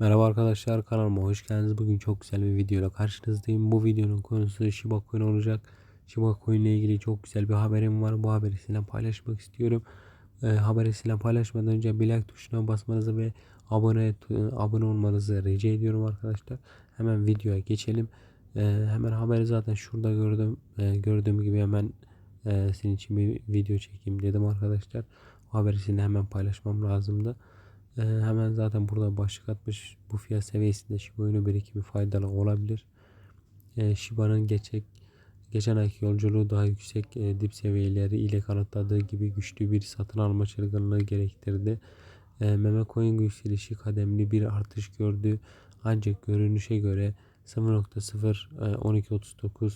Merhaba arkadaşlar kanalıma hoş geldiniz. Bugün çok güzel bir videoyla karşınızdayım. Bu videonun konusu Shiba Coin olacak. Shiba Coin ile ilgili çok güzel bir haberim var. Bu haberi sizinle paylaşmak istiyorum. E, haberi sizinle paylaşmadan önce bir like tuşuna basmanızı ve abone abone olmanızı rica ediyorum arkadaşlar. Hemen videoya geçelim. E, hemen haberi zaten şurada gördüm. E, gördüğüm gibi hemen e, senin için bir video çekeyim dedim arkadaşlar. Bu haberi sizinle hemen paylaşmam lazımdı. Ee, hemen zaten burada başlık atmış. Bu fiyat seviyesinde Shiba Inu birikimi faydalı olabilir. Ee, Shiba'nın geçecek geçen ayki yolculuğu daha yüksek e, dip seviyeleri ile kanıtladığı gibi güçlü bir satın alma çılgınlığı gerektirdi. E, meme coin yükselişi kademli bir artış gördü. Ancak görünüşe göre 0.0 e,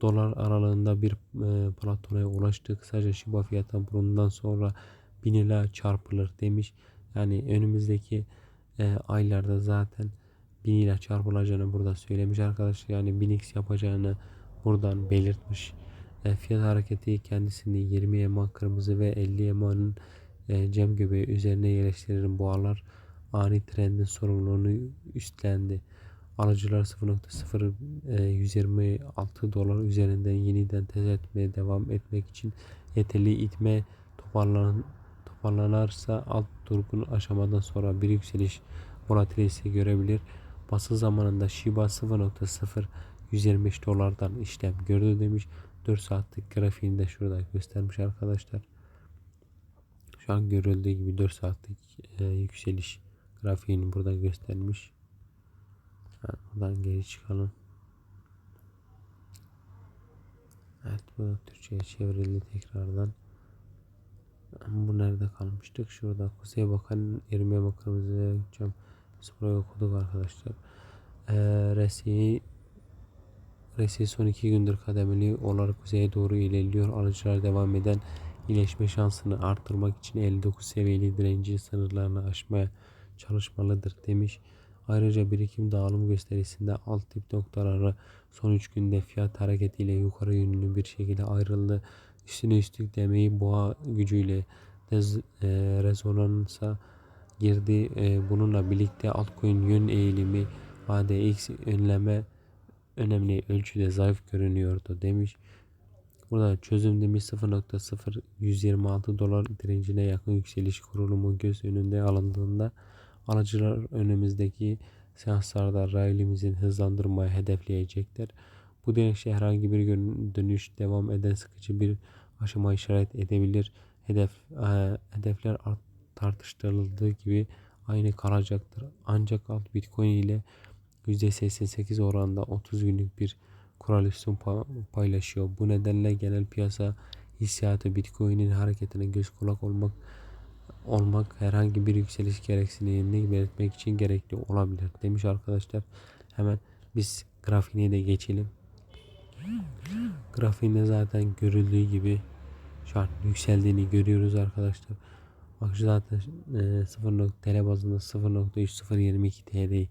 dolar aralığında bir e, platona ulaştı. Kısaca Shiba fiyatı bundan sonra 1000 ile çarpılır demiş. Yani önümüzdeki e, aylarda zaten 1000 ile çarpılacağını burada söylemiş arkadaşlar. Yani 1000x yapacağını buradan belirtmiş. E, fiyat hareketi kendisini 20 EMA kırmızı ve 50 EMA'nın e, cem göbeği üzerine yerleştiren boğalar ani trendin sorumluluğunu üstlendi. Alıcılar 0.0 e, 126 dolar üzerinden yeniden test etmeye devam etmek için yeterli itme toparlan toparlanırsa alt durgun aşamadan sonra bir yükseliş volatilitesi görebilir. Basın zamanında Shiba 0.0 125 dolardan işlem gördü demiş. 4 saatlik grafiğinde şurada göstermiş arkadaşlar. Şu an görüldüğü gibi 4 saatlik e, yükseliş grafiğini burada göstermiş. Yani buradan geri çıkalım. Evet bu Türkçe'ye çevrildi tekrardan. Bu nerede kalmıştık? Şurada Kuzey Bakan Ermeye Bakanımızı cam burayı okuduk arkadaşlar. Ee, Resi Resi son iki gündür kademeli olarak kuzeye doğru ilerliyor. Alıcılar devam eden iyileşme şansını arttırmak için 59 seviyeli direnci sınırlarını aşmaya çalışmalıdır demiş. Ayrıca birikim dağılım gösterisinde alt tip noktaları son 3 günde fiyat hareketiyle yukarı yönlü bir şekilde ayrıldı üstüne üstlük demeyi boğa gücüyle dez, e, rezonansa girdi. E, bununla birlikte altcoin yön eğilimi ADX önleme önemli ölçüde zayıf görünüyordu demiş. Burada çözüm demiş 0.0126 dolar direncine yakın yükseliş kurulumu göz önünde alındığında alıcılar önümüzdeki seanslarda raylimizin hızlandırmayı hedefleyecekler. Bu dirençte herhangi bir dönüş devam eden sıkıcı bir aşama işaret edebilir. Hedef e, hedefler tartıştırıldığı gibi aynı kalacaktır. Ancak alt Bitcoin ile %88 oranda 30 günlük bir korelasyon paylaşıyor. Bu nedenle genel piyasa hissiyatı Bitcoin'in hareketine göz kulak olmak olmak herhangi bir yükseliş gereksinimini belirtmek için gerekli olabilir demiş arkadaşlar. Hemen biz grafiğine de geçelim. Grafiğinde zaten görüldüğü gibi şu an yükseldiğini görüyoruz arkadaşlar. Bak zaten e, 0. TL bazında 0.3022 TL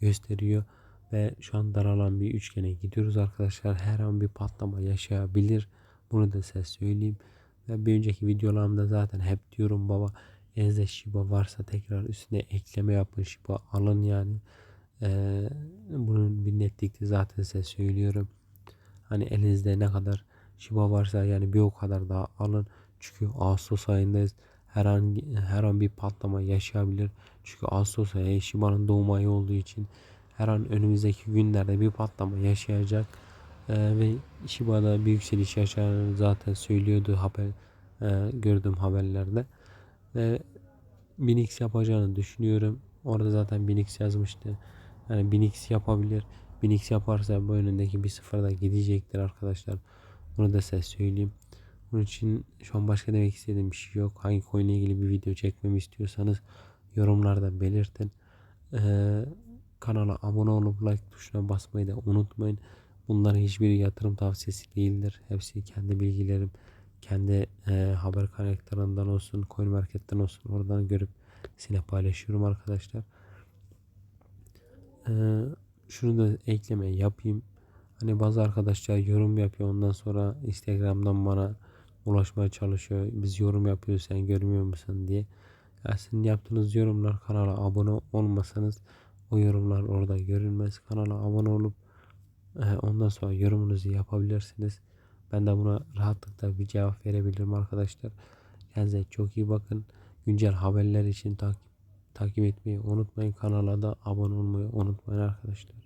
gösteriyor ve şu an daralan bir üçgene gidiyoruz arkadaşlar. Her an bir patlama yaşayabilir. Bunu da size söyleyeyim. Ve bir önceki videolarımda zaten hep diyorum baba elinizde Shiba varsa tekrar üstüne ekleme yapın Shiba alın yani. Ee, bunun bir netlikte zaten size söylüyorum. Hani elinizde ne kadar Shiba varsa yani bir o kadar daha alın. Çünkü Ağustos ayındayız. Her an her an bir patlama yaşayabilir. Çünkü Ağustos ayı Shiba'nın doğum ayı olduğu için her an önümüzdeki günlerde bir patlama yaşayacak. Ee, ve Shiba'da bir yükseliş yaşayacağını zaten söylüyordu haber e, gördüğüm haberlerde. Ve 1000x yapacağını düşünüyorum. Orada zaten 1000x yazmıştı. Yani 1000x yapabilir. 1000x yaparsa bu önündeki bir sıfırda gidecektir arkadaşlar. Bunu da size söyleyeyim. Bunun için şu an başka demek istediğim bir şey yok. Hangi coin ile ilgili bir video çekmemi istiyorsanız yorumlarda belirtin. Ee, kanala abone olup like tuşuna basmayı da unutmayın. Bunların hiçbir yatırım tavsiyesi değildir. Hepsi kendi bilgilerim. Kendi e, haber kaynaklarından olsun, coin marketten olsun oradan görüp sizinle paylaşıyorum arkadaşlar. Ee, şunu da ekleme yapayım. Hani bazı arkadaşlar yorum yapıyor ondan sonra Instagram'dan bana ulaşmaya çalışıyor. Biz yorum yapıyoruz sen görmüyor musun diye. Ya sizin yaptığınız yorumlar kanala abone olmasanız O yorumlar orada görünmez. Kanala abone olup e, ondan sonra yorumunuzu yapabilirsiniz. Ben de buna rahatlıkla bir cevap verebilirim arkadaşlar. Kendinize çok iyi bakın. Güncel haberler için takip takip etmeyi unutmayın. Kanala da abone olmayı unutmayın arkadaşlar.